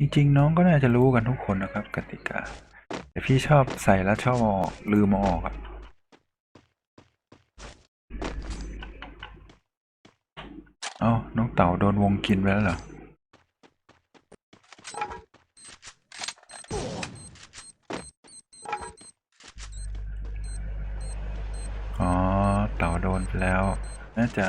จริงๆ น้องก็น่าจะรู้กันทุกคนนะครับ กติกา แต่พี่ชอบใส่แล้วชอบออกลืมอาออกอะเอาน้องเต่าโดนวงกินไปแล้วเหรออ๋อเต่าโดนไปแล้ว น่าจะ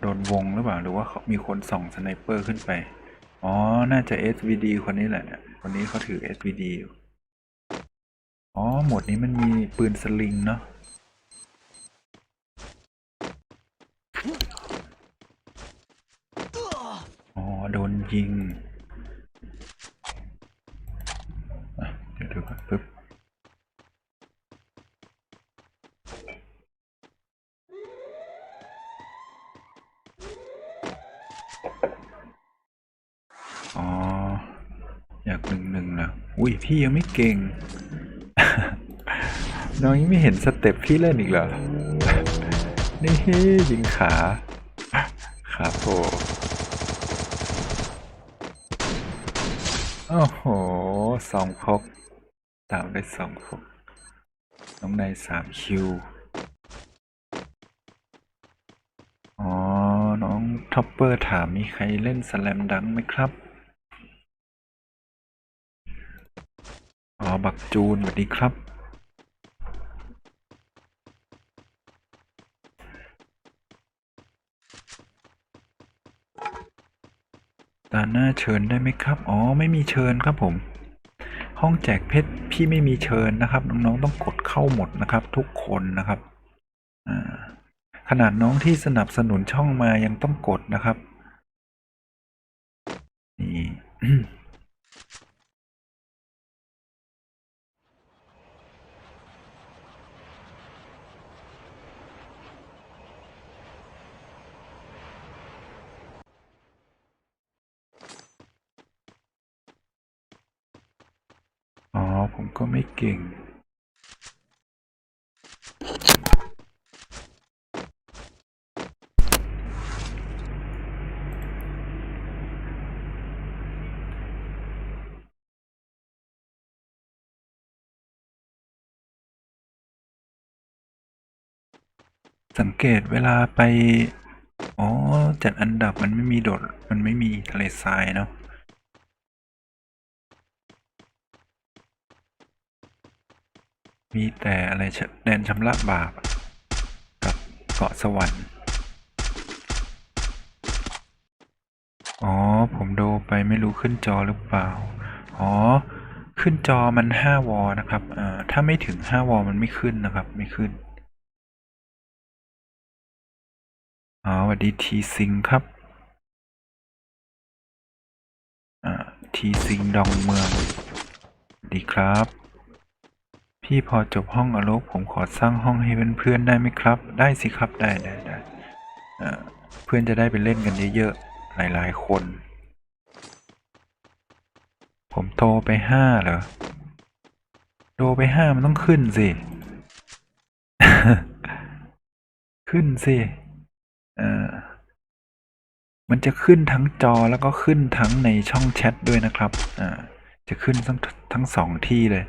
โดนวงหรือเปล่าหรือว่าเขามีคนส่องสไนเปอร์ขึ้นไป อ๋อ น่าจะ SVD คนนี้แหละ คนนี้เขาถือ SVD อยู่ อ๋อ หมวดนี้มันมีปืนสลิงเนาะ อ๋อ โดนยิงอะเดี๋ยวดูก่อนปึ๊บ อ๋อ อยากหนึ่งหนึ่งนะอุ้ย พี่ยังไม่เก่ง น้องยังไม่เห็นสเต็ปพี่เล่นอีกเหรอ นี่ยิงขา ขาโผล่โอ้โหสองพกตามได้สองพกน้องในสามคิว อ๋อ น้องท็อปเปอร์ถามมีใครเล่นสแลมดังไหมครับ อ๋อ บักจูนสวัสดีครับ ตาหน้าเชิญได้ไหมครับ อ๋อ ไม่มีเชิญครับผม ห้องแจกเพชรพี่ไม่มีเชิญนะครับ น้องๆต้องกดเข้าหมดนะครับ ทุกคนนะครับ อ่า ขนาดน้องที่สนับสนุนช่องมายังต้องกดนะครับ นี่ อ๋อ ผมก็ไม่เก่ง สังเกตเวลาไป อ๋อ จัดอันดับมันไม่มีโดด มันไม่มีทะเลทรายเนาะ มีแต่อะไรชะแดนชำระบาป กับเกาะสวรรค์ อ๋อ ผมดูไปไม่รู้ขึ้นจอหรือเปล่า อ๋อ ขึ้นจอมัน 5 วอนะครับ อ่า ถ้าไม่ถึง 5 วอมันไม่ขึ้นนะครับ ไม่ขึ้น อ๋อสวัสดีทีซิงครับ อ่า ทีซิงดองเมือง ดีครับ พี่พอจบห้องอโลกผมขอสร้างห้องให้เพื่อนๆได้ไหมครับ ได้สิครับได้ได้ได้เพื่อนจะได้ไปเล่นกันเยอะๆ หลายๆคน ผมโตไปห้าเหรอโตไปห้ามันต้องขึ้นสิ ขึ้นสิมันจะขึ้นทั้งจอแล้วก็ขึ้นทั้งในช่องแชทด้วยนะครับ อ่า จะขึ้นทั้งทั้งสองที่เลย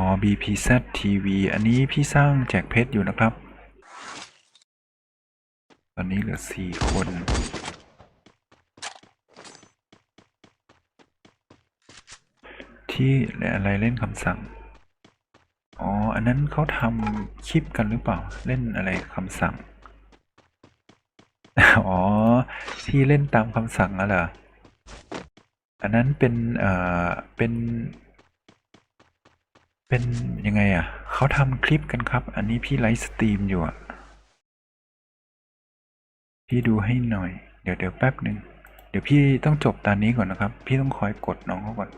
อ๋อ BPZ TV อันนี้พี่สร้างแจกเพชรอยู่นะครับ ตอนนี้เหลือสี่คนที่อะไรเล่นคำสั่ง อ๋อ อันนั้นเขาทำคลิปกันหรือเปล่า เล่นอะไรคำสั่ง อ๋อ ที่เล่นตามคำสั่งอะเหรอ อันนั้นเป็น เอ่อ เป็น เป็นยังไงอะ เขาทำคลิปกันครับ อันนี้พี่ไลฟ์สตรีมอยู่อะ พี่ดูให้หน่อย เดี๋ยวเดี๋ยวแป๊บหนึ่ง เดี๋ยวพี่ต้องจบตอนนี้ก่อนนะครับ พี่ต้องคอยกดน้องเขาก่อน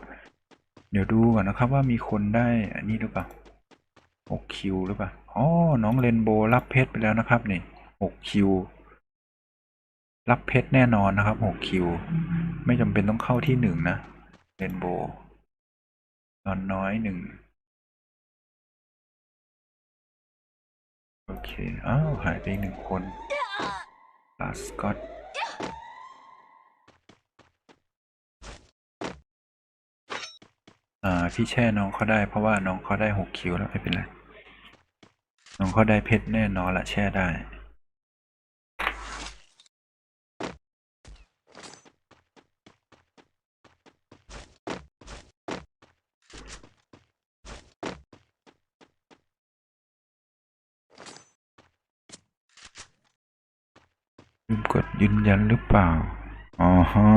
เดี๋ยวดูก่อนนะครับว่ามีคนได้อันนี้หรือเปล่า6คิวหรือเปล่า อ๋อ น้องเรนโบว์รับเพชรไปแล้วนะครับนี่6คิว รับเพชรแน่นอนนะครับ6คิว ไม่จำเป็นต้องเข้าที่หนึ่งนะ เรนโบว์นอนน้อยหนึ่ง โอเค อ้าว หายไปหนึ่งคนลาสกอตอ่า พี่แช่น้องเขาได้เพราะว่าน้องเขาได้หกคิวแล้วไม่เป็นไร น้องเขาได้เพชรแน่นอนละแช่ได้ ลืมกด ยืนยันหรือเปล่า อ๋อฮะ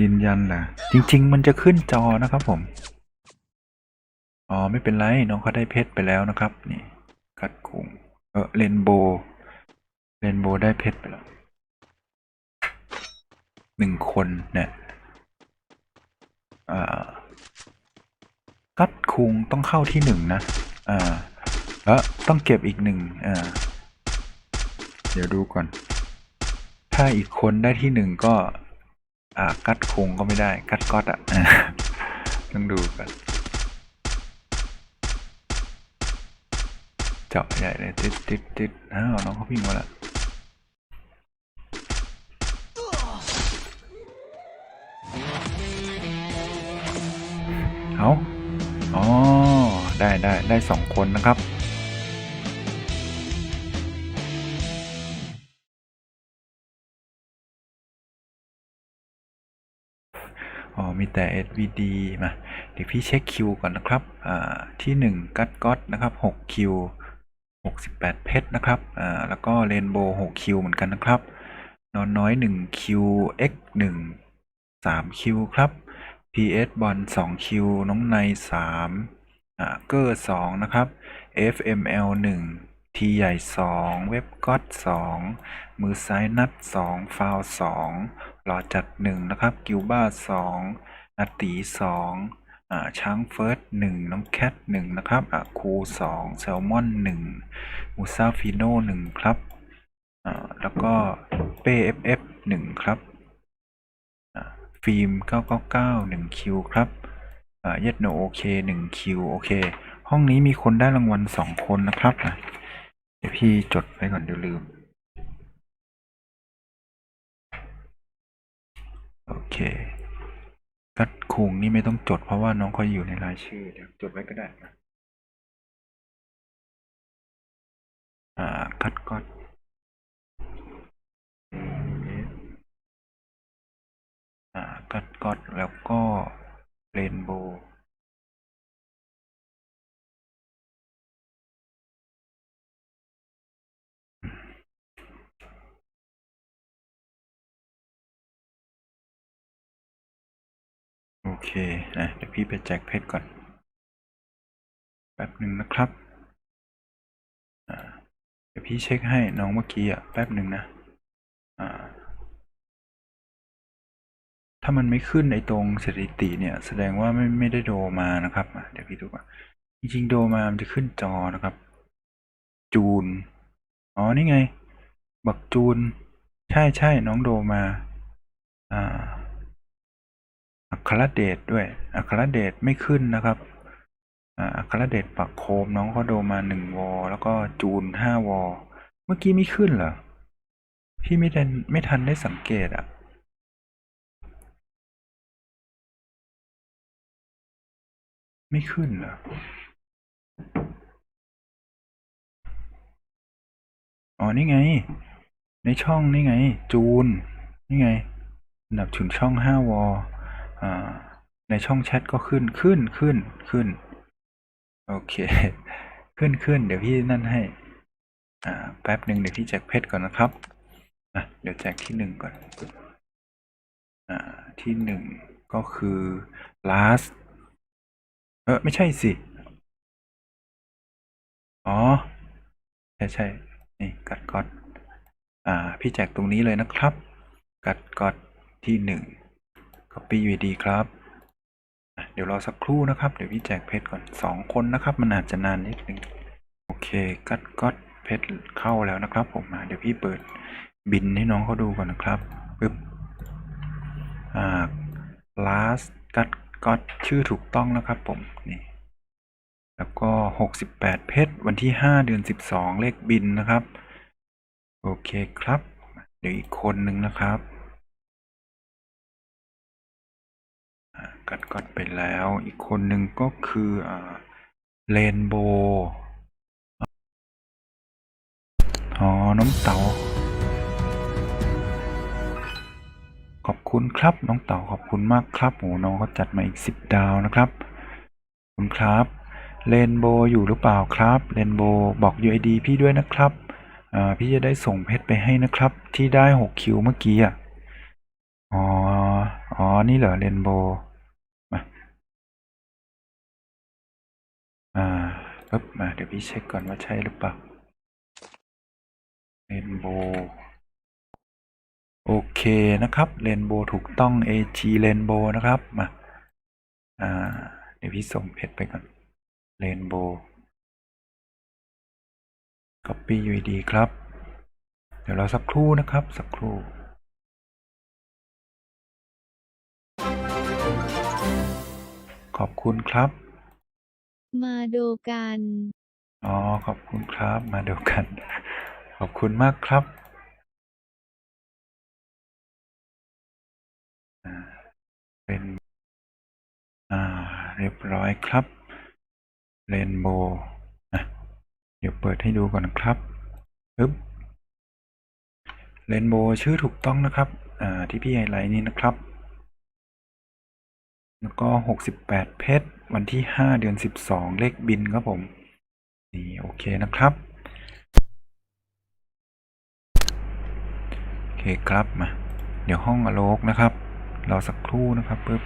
ยืนยันแหละจริง ๆ มันจะขึ้นจอนะครับผม อ๋อไม่เป็นไรน้องเขาได้เพชรไปแล้วนะครับ นี่กัดคุงเออเรนโบว์เรนโบว์ได้เพชรไปแล้วหนึ่งคนเนี่ยอ่ากัดคุงต้องเข้าที่หนึ่งนะอ่าแล้วต้องเก็บอีกหนึ่งอ่าเดี๋ยวดูก่อน ถ้าอีกคนได้ที่หนึ่งก็ อ่ากัดคงก็ไม่ได้ กัดก๊อตอะอ่าต้องดูกันเจาะใหญ่เลยติดติดติดอ้าวน้องเขาวิ่งมาล้วเอาอ๋อ ได้ได้ได้สองคนนะครับ มีแต่ SVD มาเดี๋ยวพี่เช็คคิวก่อนนะครับอ่าที่ 1 กัดก๊อตนะครับ6คิว68 เพชรนะครับแล้วก็เรนโบว์6คิวเหมือนกันนะครับ นอนน้อย1คิว X 1 3คิวครับ PS บอล2คิวน้องใน3อ่าเกอร์2นะครับ FML 1 ทีใหญ่ 2 เว็บก๊อต2มือซ้ายนัด 2 ฟาว 2 หลอจัด 1 นะครับ กิลบ้า2อาตี2อ่าช้างเฟิร์ส1น้องแคท1นะครับอ่าคู2แซลมอน1มูซาฟิโน่1ครับอ่าแล้วก็เป้ FF 1ครับฟิล์ม 999 1 คิวครับเย็ดโนโอเค 1 คิว โอเค ห้องนี้มีคนได้รางวัล 2 คนนะครับ พี่จดไว้ก่อนเดี๋ยวลืม โอเคกัดคุงนี่ไม่ต้องจดเพราะว่าน้องเขาอยู่ในรายชื่อเดี๋ยวจดไว้ก็ได้นะอ่ากัดก๊อตอ่ากัดก๊อตแล้วก็เรนโบว์ เคนะเดี๋ยวพี่ไปแจกเพชรก่อน แป๊บหนึ่งนะครับเดี๋ยวพี่เช็คให้น้องเมื่อกี้อะแป๊บหนึ่งนะอ่าถ้ามันไม่ขึ้นในตรงสถิติเนี่ย แสดงว่าไม่ไม่ได้โดมานะครับเดี๋ยวพี่ดูก่อนจริงๆโดมามันจะขึ้นจอนะครับ จูนอ๋อนี่ไง บักจูน ใช่ใช่น้องโดมา อ่า อัครเดชด้วย อัครเดชไม่ขึ้นนะครับอัครเดชปักโคมน้องเขาโดมาหนึ่งวอแล้วก็จูนห้าวอเมื่อกี้ไม่ขึ้นเหรอพี่ไม่ทันไม่ทันได้สังเกตอะไม่ขึ้นเหรออ๋อนี่ไง ในช่องนี่ไง จูน นี่ไงอันดับถึงช่องห้าวอ ในช่องแชทก็ขึ้นขึ้นขึ้นขึ้น โอเค ขึ้นขึ้นเดี๋ยวพี่นั่นให้ อ่า แป๊บหนึ่งเดี๋ยวพี่แจกเพชรก่อนนะครับ อะ เดี๋ยวแจกที่หนึ่งก่อน อ่า ที่หนึ่งก็คือ last เออไม่ใช่สิ อ๋อ ใช่ใช่นี่กัดกอตอ่า พี่แจกตรงนี้เลยนะครับ กัดกอตที่หนึ่ง copy UID ครับ เดี๋ยวรอสักครู่นะครับ เดี๋ยวพี่แจกเพชรก่อนสองคนนะครับ มันอาจจะนานนิดนึง โอเค กัดก๊อตเพชรเข้าแล้วนะครับผมเดี๋ยวพี่เปิดบินให้น้องเขาดูก่อนนะครับปึ๊บ อ่า last กัดก๊อตชื่อถูกต้องนะครับผม นี่ แล้วก็ 68 เพชรวันที่ 5 เดือน 12 เลขบินนะครับ โอเคครับ เดี๋ยวอีกคนนึงนะครับ กัดกัดไปแล้ว อีกคนหนึ่งก็คืออ่าเรนโบอ๋อ น้องเต๋าขอบคุณครับ น้องเต๋าขอบคุณมากครับโอ้น้องเขาจัดมาอีกสิบดาวนะครับขอบคุณครับเรนโบอยู่หรือเปล่าครับเรนโบบอก UID พี่ด้วยนะครับอ่าพี่จะได้ส่งเพชรไปให้นะครับ ที่ได้หกคิวเมื่อกี้อะอ๋ออ๋อนี่เหรอเรนโบ อ่าปึ๊บมาเดี๋ยวพี่เช็คก่อนว่าใช่หรือเปล่าเรนโบว์โอเคนะครับเรนโบว์ถูกต้อง AG เรนโบว์นะครับมาอ่าเดี๋ยวพี่ส่งเพชรไปก่อนเรนโบว์ Copy UID ครับ เดี๋ยวเราสักครู่นะครับ สักครู่ขอบคุณครับ มาดูกัน อ๋อ ขอบคุณครับ มาดียวกัน ขอบคุณมากครับเป็นอ่า เรียบร้อยครับเรนโบว์อะเดี๋ยวเปิดให้ดูก่อนครับปึ๊บเรนโบว์ชื่อถูกต้องนะครับ อ่า ที่พี่ไฮไลท์นี่นะครับ แล้วก็หกสิบแปดเพชร วันที่ห้าเดือนสิบสองเลขบินครับผม นี่ โอเคนะครับ โอเคครับมา เดี๋ยวห้องอโลกนะครับ รอสักครู่นะครับปึ๊บ